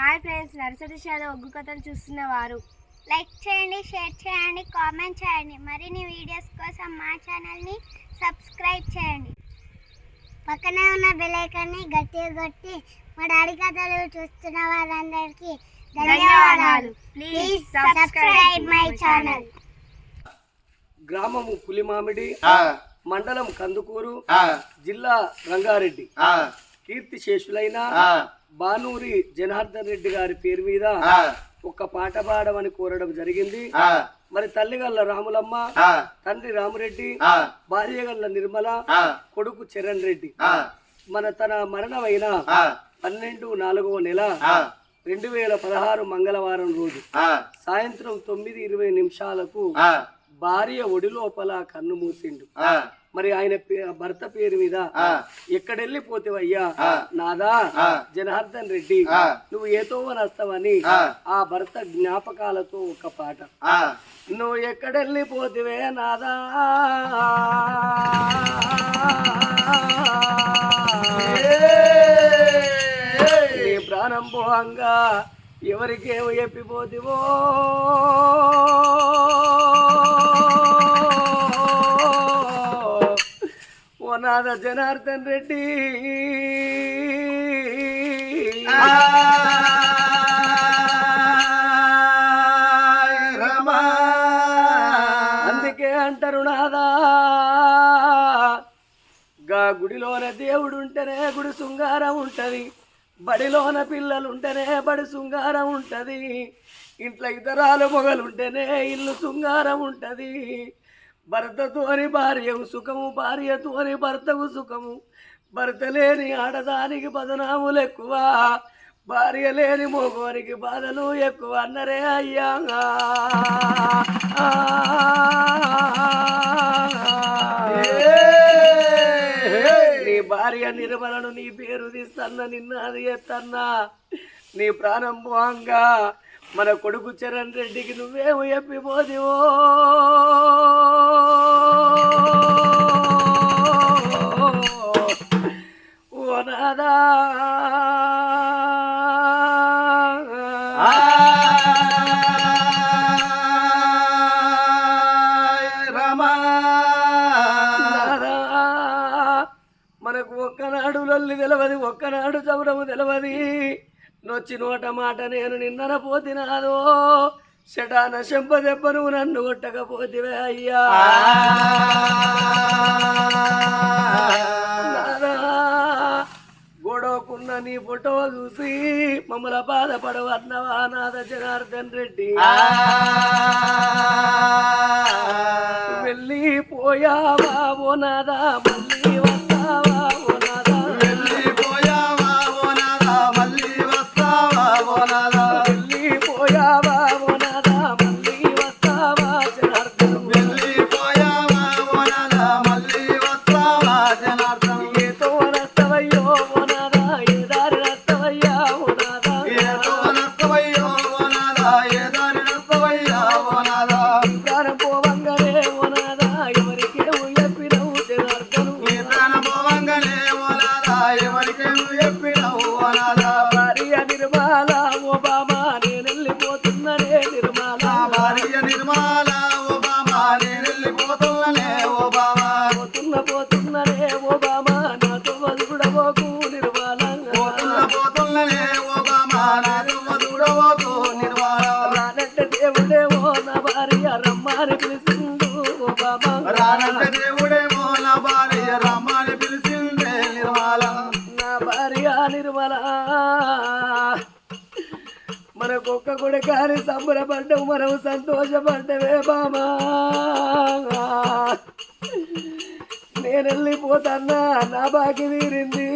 Hi friends nursery షాలో ఒగ్గు కథలు చూస్తున్న వారు. లైక్ చేయండి షేర్ చేయండి కామెంట్ చేయండి. మరిన్ని వీడియోస్ కోసం మా ఛానల్ని సబ్స్క్రైబ్ చేయండి. పక్కనే ఉన్న బెల్ ఐకాన్ని గట్టిగా కొట్టి మా డాడీ కథలు చూస్తున్న వారందరికీ ధన్యవాదాలు. ప్లీజ్ సబ్స్క్రైబ్ మై ఛానల్ గ్రామము పులిమామిడి ఆ, మండలం కందుకూరు ఆ, జిల్లా రంగారెడ్డి. ఆ, కీర్తి శేషులైన ఆ, బానూరి జనార్దన్ రెడ్డి గారి పేరు మీద ఒక పాట పాడమని కోరడం జరిగింది. మరి తల్లిగల్ల రాములమ్మ ఆ, తండ్రి రామరెడ్డి ఆ, భార్యగల్ల నిర్మల కొడుకు చరణ్ రెడ్డి. మన తన మరణమైన పన్నెండు నాలుగవ నెల రెండు వేల పదహారు మంగళవారం రోజు సాయంత్రం తొమ్మిది ఇరవై నిమిషాలకు భార్య ఒడి లోపల కన్ను మూసిండు మరి ఆయన భర్త పేరు మీద ఆ. ఎక్కడెళ్ళిపోతేవయ్యా ఆ. నాదా. జనార్దన్ రెడ్డి. నువ్వు ఏతో వస్తావని ఆ. భర్త జ్ఞాపకాలతో ఒక పాట నువ్వు ఎక్కడెళ్ళిపోతివే నాదా ప్రాణం పోవంగా ఎవరికేమో చెప్పిపోతివో ఓ నాద జనార్దన్ రెడ్డి. రమా. అందుకే అంటారు నాదా గా గుడిలోన దేవుడు ఉంటేనే గుడి శృంగారం ఉంటది. బడిలోన పిల్లలు ఉంటేనే బడి శృంగారం ఉంటుంది. ఇంట్లో ఇతరాలు మొగలుంటేనే ఇల్లు శృంగారం ఉంటుంది. భర్తతోని భార్యకు సుఖము భార్యతోని భర్తకు సుఖము. భర్త లేని ఆడదానికి బదనాములు ఎక్కువ భార్య లేని మోగోనికి బాధలు ఎక్కువ అన్నరే అయ్యా. నీ భార్య నిర్మలను నీ పేరు తీస్తన్న నిన్న అది ఎత్తన్నా నీ ప్రాణం పోంగా. మన కొడుకు చరణ్ రెడ్డికి నువ్వేమో చెప్పిపోదివో ఒక్కనాడు లొల్లి తెలవది ఒక్కనాడు చౌరము తెలవది. నొచ్చి నోట మాట నేను నిన్నన పోతినాదో షటాన చెంప దెబ్బ నువ్వు నన్ను కొట్టకపోతివే అయ్యా. గొడవకున్న నీ ఫోటో చూసి మమ్మల బాధపడవన్నవా నాద జనార్దన్ రెడ్డి. సంబరపడ్డావు మనం సంతోషపడ్డవే బామా. నేను వెళ్ళిపోతన్నా నా బాకి తీరింది.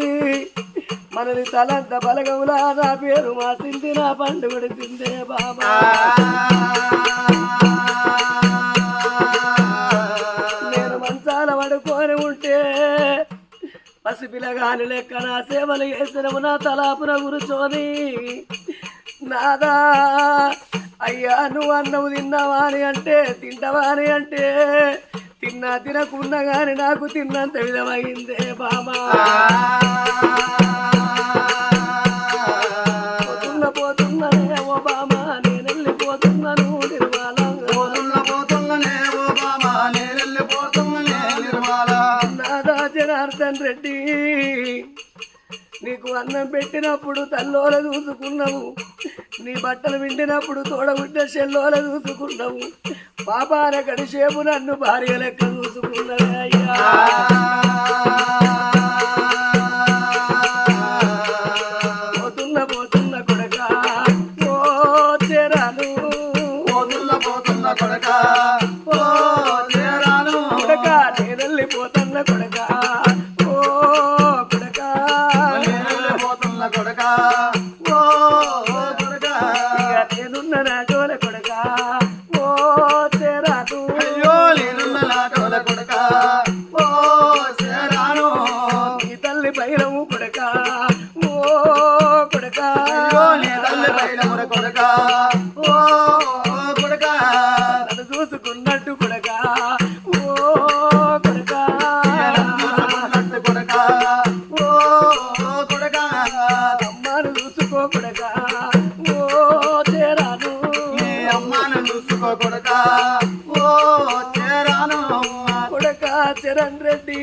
మనది తలంత బలగవులా నా పేరు మా తింది నా పండుగడు తిందే బాబా నేను మంచాల పడుకొని ఉంటే పసిపిల్లగాని లెక్క నా సేవలు చేసినము నా తలాపున కూర్చొని నాదా. అయ్యా నువ్వు అన్నము తిన్నావా అని అంటే తింటావా అని అంటే తిన్నా తినకుండా కానీ నాకు తిన్నంత విధమైందే బామా. బామా జనార్దన్ రెడ్డి నీకు అన్నం పెట్టినప్పుడు తల్లోల చూసుకున్నావు. నీ బట్టలు విండినప్పుడు తోడబుడ్డ చెల్లోల చూసుకున్నావు పాపాన కడిసేపు నన్ను భార్య లెక్క చూసుకున్నదయ్యా కొడక రెడ్డి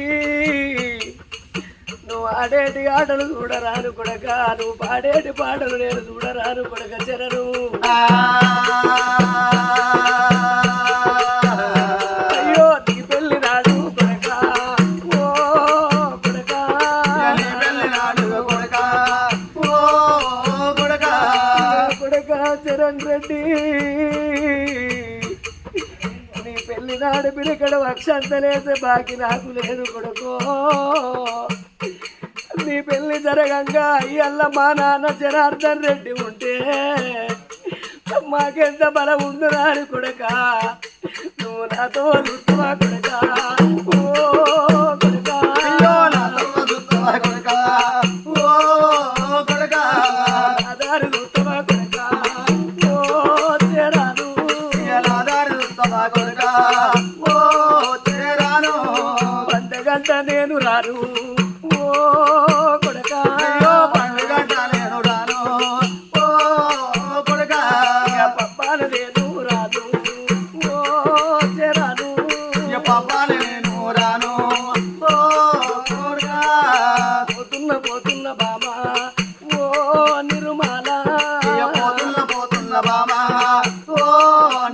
నువ్వు ఆడేటి ఆటలు చూడరాను కొడక నువ్వు పాడేటి పాటలు నేను చూడరాను కొడక చరణు పిడికడ అక్షంతలేసే బాకి నాకు లేదు కొడుకో. నీ పెళ్ళి జరగంగా అయ్యల్ల మా నాన్న జనార్దన్ రెడ్డి ఉంటే మాకెంత బలం ఉండురా అని కొడక? నువ్వు నాతో లుట్టువా కొడక? ఓ కొడక?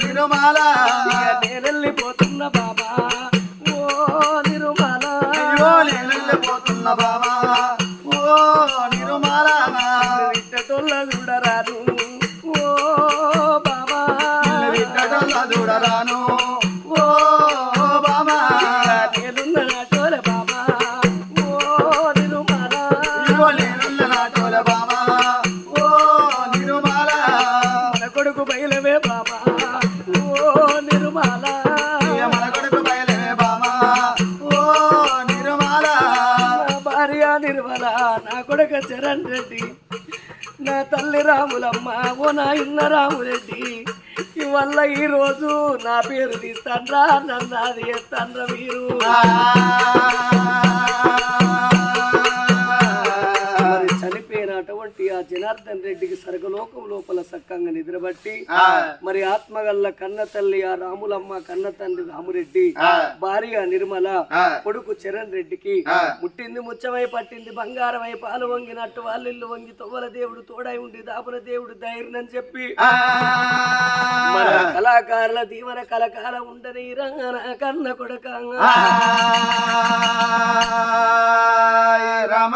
నిరుమాల. ఇక నేనెళ్ళిపోతున్న బామ ఓ నిరుమాల. అయ్యో నేనెళ్ళిపోతున్న బాబా. ఓ నిరుమాల. విట్టటోళ్ళ చూడరాను ఓ బాబా. విట్టడల్ల చూడరాను. నా చరణ్ రెడ్డి. నా తల్లి రాములమ్మ ఓ నా ఇన్న రామురెడ్డి ఇవల్ల ఈ రోజు నా పేరు తీస్తాన్రా నన్ను అది ఎత్తాన్రా మీరు. జనార్దన్ రెడ్డికి సర్గలోకం లోపల సక్కంగా నిద్రబట్టి మరి ఆత్మగల్ల కన్న తల్లి ఆ రాములమ్మ కన్న తండ్రి రామురెడ్డి భార్య నిర్మల కొడుకు చరణ్ రెడ్డికి ముట్టింది ముచ్చమై పట్టింది బంగారమై పాలు వంగినట్టు వాళ్ళిల్లు వంగి తొవ్వల దేవుడు తోడై ఉండి దాపుల దేవుడు ధైర్యం అని చెప్పి కళాకారుల దీవన కలకాల ఉండని కన్న కొడక రామ.